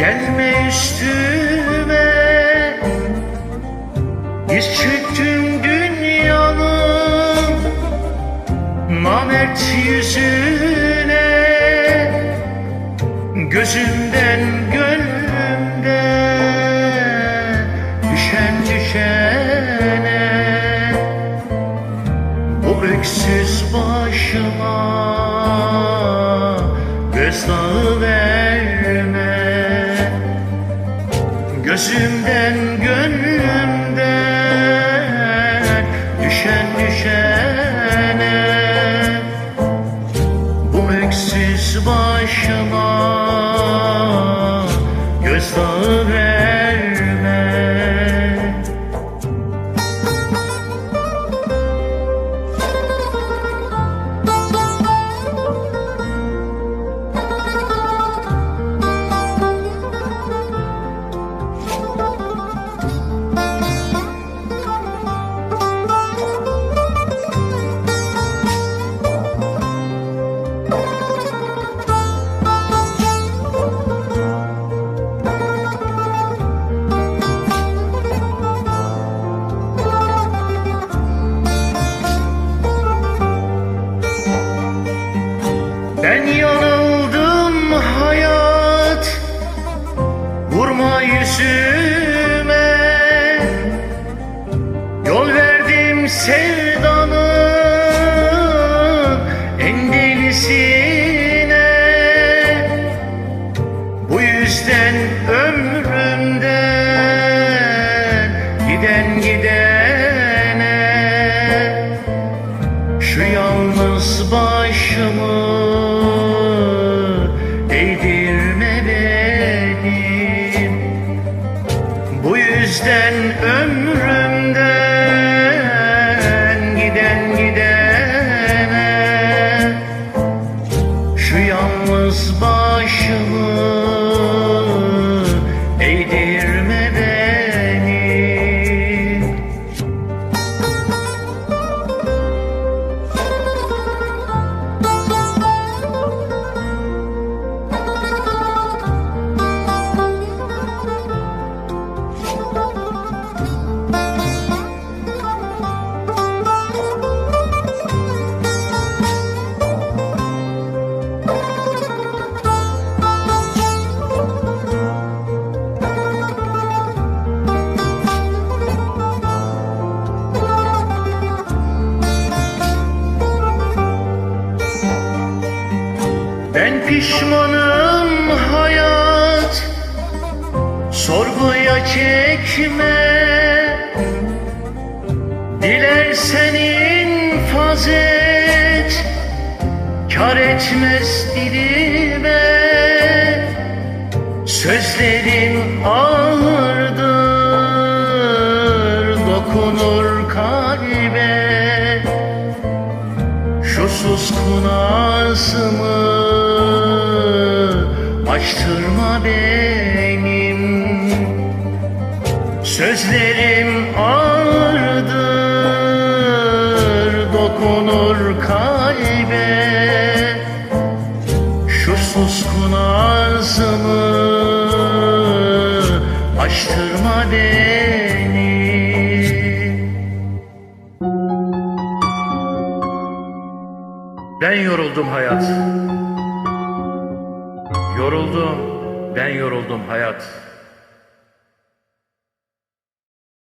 Gelme üstüme Diz çöktüm dünyanın Namert yüzüne. Gözümden gönlümden Düşen düşene. Bu öksüz bana Gözümden gönlümden düşen düşene. Bu öksüz başıma Yüzüme Yol verdim sevdanın Sorguya çekme. Dilersen infaz et Kar etmez dilime. Sözlerin ağırdır Dokunur kalbe. Şu suskun ağzımı açtırma benim Sözlerim ağırdır dokunur kalbe Şu suskun ağzımı açtırma beni Ben yoruldum hayat. Yoruldum, ben yoruldum hayat.